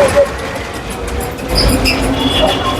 Thank you.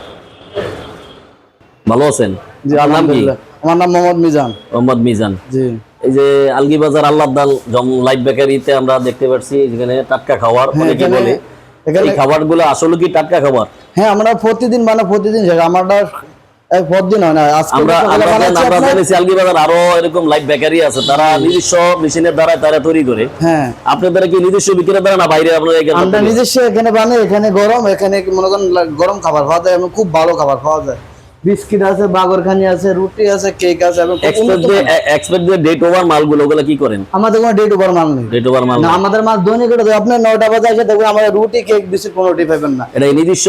ভালো আছেন? নাম কি? আমার নাম মোহাম্মদ মিজান। মোহাম্মদ মিজান। জি। এই যে আলগি বাজার আল্লাহ দাল জম লাইট বেকারিতে আমরা দেখতে পাচ্ছি এখানে টাটকা খাবার হ্যাঁ, অনেকে বলে। এখানে- এই খাবারগুলো আসলে কি টাটকা খাবার? হ্যাঁ আমরা প্রতিদিন মানে প্রতিদিন এক প্রতিদিন হয় না আজকে আমরা আমরা আমরা জানিছি আলগি বাজার আরও এরকম লাইট বেকারি আছে। তারা নিজস্ব মেশিনের দ্বারা তারা তৈরি করে। হ্যাঁ। আপনাদের কি নিজস্ব বিক্রেতা দ্বারা না বাইরে আপনারা এখানে আমরা নিজস্ব এখানে বানাই এখানে গরম এখানে মনে করেন গরম খাবার পাওয়া যায় এবং খুব ভালো খাবার পাওয়া যায়। বিস্কিট আছে বাগরখানি আছে রুটি আছে কেক আছে এবং মানের। যে ডেট ওভার মালগুলো ওগুলো কি করেন? আমাদের কোনো ডেট ওভার মাল নেই। ডেট ওভার মাল না আমাদের মাল দৈনিক এটা। আপনি নয়টা বাজে এসে দেখবেন আমাদের রুটি কেক বিস্কিট কোনোটি পাবেন না। এটা নিজস্ব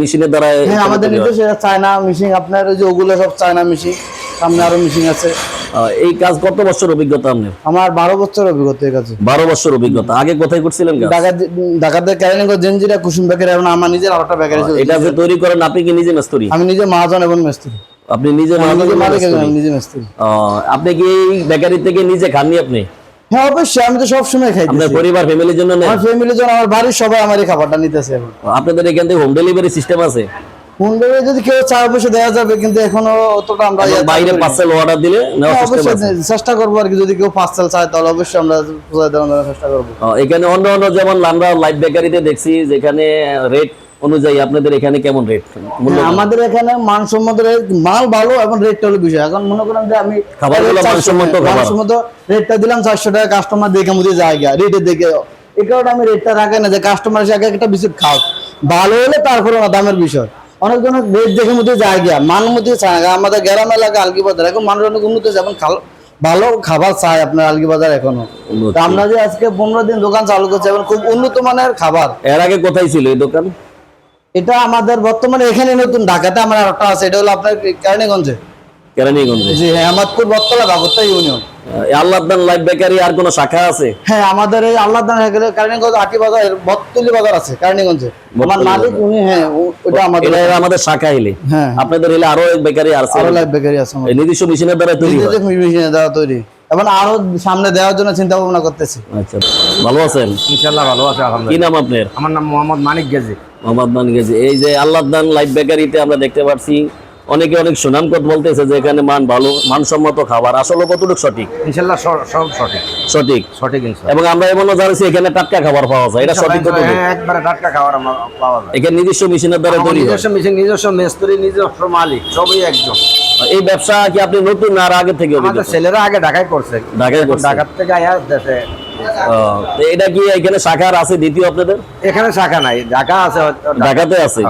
মেশিনের দ্বারা হ্যাঁ আমাদের নিজস্ব চায়না মেশিন আপনার ওই যে ওগুলো সব চায়না মেশিন সামনে আরও মেশিন আছে। এই কাজ কত বছর অভিজ্ঞতা আপনার? আমার বারো বছর অভিজ্ঞতা এর কাছে বারো বছর অভিজ্ঞতা। আগে কোথায় করছিলেন ঢাকা ঢাকাতে ক্যারিনগর জেনজিরা কুসুম বেকারি এবং আমার নিজের আরেকটা বেকারি। এটা যে তৈরি করেন আপনি কি নিজে মিস্ত্রি? আমি নিজে মহাজন এবং মিস্ত্রি। আপনি নিজে নিজে মিস্ত্রি? আপনি কি এই বেকারি থেকে নিজে খাননি আপনি? হ্যাঁ অবশ্যই আমি তো সবসময় খাই আপনার পরিবার ফ্যামিলির জন্য আমার ফ্যামিলির জন্য আমার বাড়ির সবাই আমার এই খাবারটা নিতেছে আপনাদের এখান থেকে হোম ডেলিভারি সিস্টেম আছে? ফোন যদি কেউ চায় অবশ্যই দেওয়া যাবে কিন্তু এখনও অতটা আমরা ইয়ে বাইরে পার্সেল অর্ডার দিলে অবশ্যই চেষ্টা করব আর কি যদি কেউ পার্সেল চায় তাহলে অবশ্যই আমরা পৌঁছে দেওয়ার চেষ্টা করব। এখানে অন্য অন্য যেমন আমরা বেকারিতে দেখছি যেখানে রেট অনুযায়ী আপনাদের এখানে কেমন রেট হ্যাঁ, আমাদের এখানে মানসম্মত মাল ভালো এবং রেটটা হলো বিষয়। এখন মনে করেন যে আমি চারশো- মানসম্মত খাবার। মানসম্মত রেটটা দিলাম চারশো টাকা কাস্টমার দেখে মুদে যায় গিয়া। রেটে দেখে এই কারণে আমি রেটটা রাখি না যে কাস্টমার এসে আগে একটা বিস্কুট খাও ভালো হলে তারপরে দামের বিষয়। অনেকজন রেট দেখে মধ্যে যায় গিয়া মান মধ্যে চায় না। আমাদের গ্রাম এলাকা আলগি বাজার এখন মানুষ অনেক উন্নত হয়েছে এখন ভালো খাবার চায় আপনার আলগি বাজার এখনও। আমরা যে আজকে পনেরো দিন দোকান চালু করছে এখন খুব উন্নত মানের খাবার। এর আগে কোথায় ছিল এই দোকান? এটা আমাদের বর্তমানে এখানে নতুন ঢাকাতে আমার একটা আছে এটা হলো আপনার কেরানীগঞ্জে। কেরানীগঞ্জে? জি হ্যাঁ Amadpur Battala Bagatta union. Allahdan light bakery আর কোনো শাখা আছে? হ্যাঁ আমাদের এই আল্লাহ দান আটি বাজার বত্তলি বাজার আছে কারণীগঞ্জে আমার মালিক উনি হ্যাঁ ওটা আমাদের এটা আমাদের শাখা এলে। হ্যাঁ। আপনাদের এলে আরও এক বেকারি আছে। আরও লাইফ বেকারি আছে আমাদের। নিজস্ব মেশিনের দ্বারা তৈরি হয়। নিজেদের মেশিনে তৈরি। এবং আরও সামনে দেওয়ার জন্য চিন্তা ভাবনা করতেছি। আচ্ছা ভালো আছেন? ভালো আছে কি নাম আপনার? আমার নাম মোহাম্মদ মানিক গেজি। মোহাম্মদ মানিক গেছে এই যে আল্লাহদান লাইট বেকারিতে আমরা দেখতে পাচ্ছি অনেকে অনেক সুনাম কথা বলতেছে যে এখানে মান ভালো মানসম্মত খাবার। আসলে কতটুকু সঠিক? ইনশাল্লাহ সব সঠিক। সঠিক? সঠিক এবং আমরা এমনও জানছি এখানে টাটকা খাবার পাওয়া যায়। এটা সঠিক হ্যাঁ, একবারে টাটকা খাবার পাওয়া যায়। এখানে নিজস্ব মেশিনের দ্বারা তৈরি নিজস্ব মেশিন নিজস্ব মেস্তরি নিজস্ব মালিক সবই একজন এই ব্যবসা কি আপনি নতুন না আর আগে থেকে আমাদের ছেলেরা আগে ঢাকায় করছে। ঢাকায় করছে? ঢাকার থেকে আয়া দেশে এটা কি এখানে আছে দ্বিতীয় আপনাদের? এখানে শাখা নাই ঢাকা আছে ঢাকাতে আছে?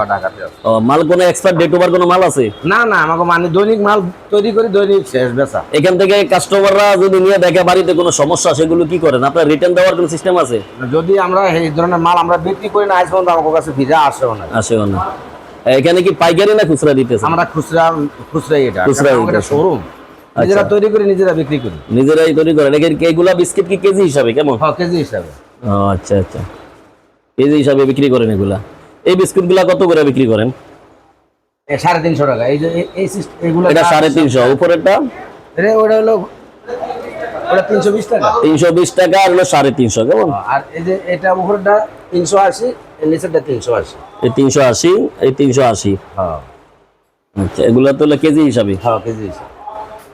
হ্যাঁ, মাল কোনো এক্সপার্ট ডেট ওভার কোনো মাল আছে? না না আমাকে মানে দৈনিক মাল তৈরি করি দৈনিক শেষ বেচা। এখান থেকে কাস্টমাররা যদি নিয়ে দেখে বাড়িতে কোনো সমস্যা সেগুলো কি করেন? আপনার রিটার্ন দেওয়ার কোনো সিস্টেম আছে? যদি আমরা এই ধরনের মাল আমরা বিক্রি করি না আজ পর্যন্ত আমার কাছে আসেও না আসেও না এখানে কি পাইকারি না খুচরা দিতেছে আমরা খুচরা খুচরাই এটা। খুচরা এটা। শোরুম নিজেরা তৈরি করে নিজেরা বিক্রি করি। নিজেরাই তৈরি করেন এইগুলা বিস্কিট কি কেজি হিসাবে কেমন? ছ কেজি হিসাবে। ও আচ্ছা আচ্ছা। কেজি হিসাবে বিক্রি করেন এগুলা। এই বিস্কুটগুলা কত করে বিক্রি করেন? এ সাড়ে তিনশো টাকা। এই যে এই- এগুলো এটা সাড়ে তিনশো। উপরেরটা? ওটা হলো ওটা তিনশো বিশ টাকা। তিনশো বিশ টাকা আর হলো সাড়ে তিনশো কেমন? আর এই যে এটা উপরেটা তিনশো আশি নিচেরটা তিনশো আশি। এই তিনশো আশি এই তিনশো আশি। হ্যাঁ। আচ্ছা এগুলো তো হলো কেজি হিসাবে। হ্যাঁ কেজি হিসাব।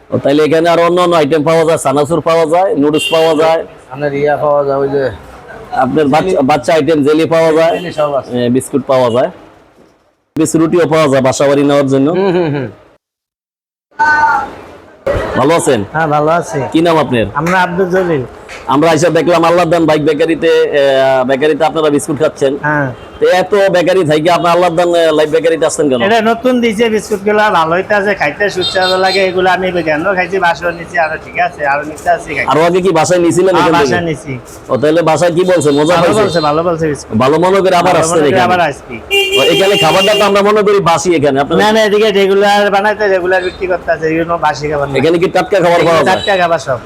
তাইলে এখানে আর অন্য অন্য আইটেম পাওয়া যায় সানাসুর পাওয়া যায় নুডলস পাওয়া যায়। আপনার ইয়া পাওয়া যায় ওই যে আপনার বাচ্চা- বাচ্চা আইটেম জেলি পাওয়া যায়। বিস্কুট পাওয়া যায়। রুটিও পাওয়া যায় বাসা বাড়ি নেওয়ার জন্য। ভালো আছেন? হ্যাঁ ভালো আছি। কি নাম আপনার? আমরা আব্দুল জলিল। আমরা এসে দেখলাম আল্লাহ দান বাইক বেকারিতে বেকারিতে আপনারা বিস্কুট খাচ্ছেন। হ্যাঁ। এত বেকারি থেকে আপনি আল্লাহ দান লাইফ বেকারিতে আসছেন কেন? এটা নতুন দিছে বিস্কুটগুলো ভালো হইতে আছে খাইতে সুস্বাদু লাগে এগুলো আমি কেন খাইছি বাসন নিচ্ছি আরও ঠিক আছে আরও নিতে আছি আরও আগে কি বাসায় নিয়েছিলেন হ্যাঁ, এখান থেকে? বাসা নিছি। ও তাহলে বাসায় কি বলছে মজা ভালো বলছে ভালো বলছে বিস্কুট। ভালো মনে করে আবার আবার এখানে? আসবি ও, এখানে খাবারটা তো আমরা মনে করি বাসি এখানে আপনার না না এদিকে রেগুলার বানাইতে রেগুলার বিক্রি করতে আছে এগুলো বাসি খাবার এখানে কি টাটকা খাবার পাওয়া যায়? চারটা খাবার সব।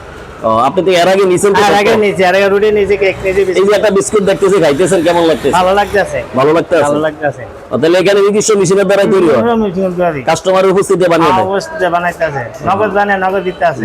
আপনি তো এর আগে নিছেন এর আগে সব? এর আগে রুটি নিচে কেক নিচে এই যে একটা বিস্কুট দেখতেছি খাইতেছেন কেমন লাগতেছে? ভালো লাগতেছে। ভালো লাগতেছে? ভালো লাগতেছে। তাহলে এখানে নিজস্ব মেশিনের দ্বারা তৈরি হয়? কাস্টমারের উপস্থিতি বানিয়ে দেয়। অবশ্যই বানাইতেছে। নগদ বানিয়ে নগদ দিতে আছে।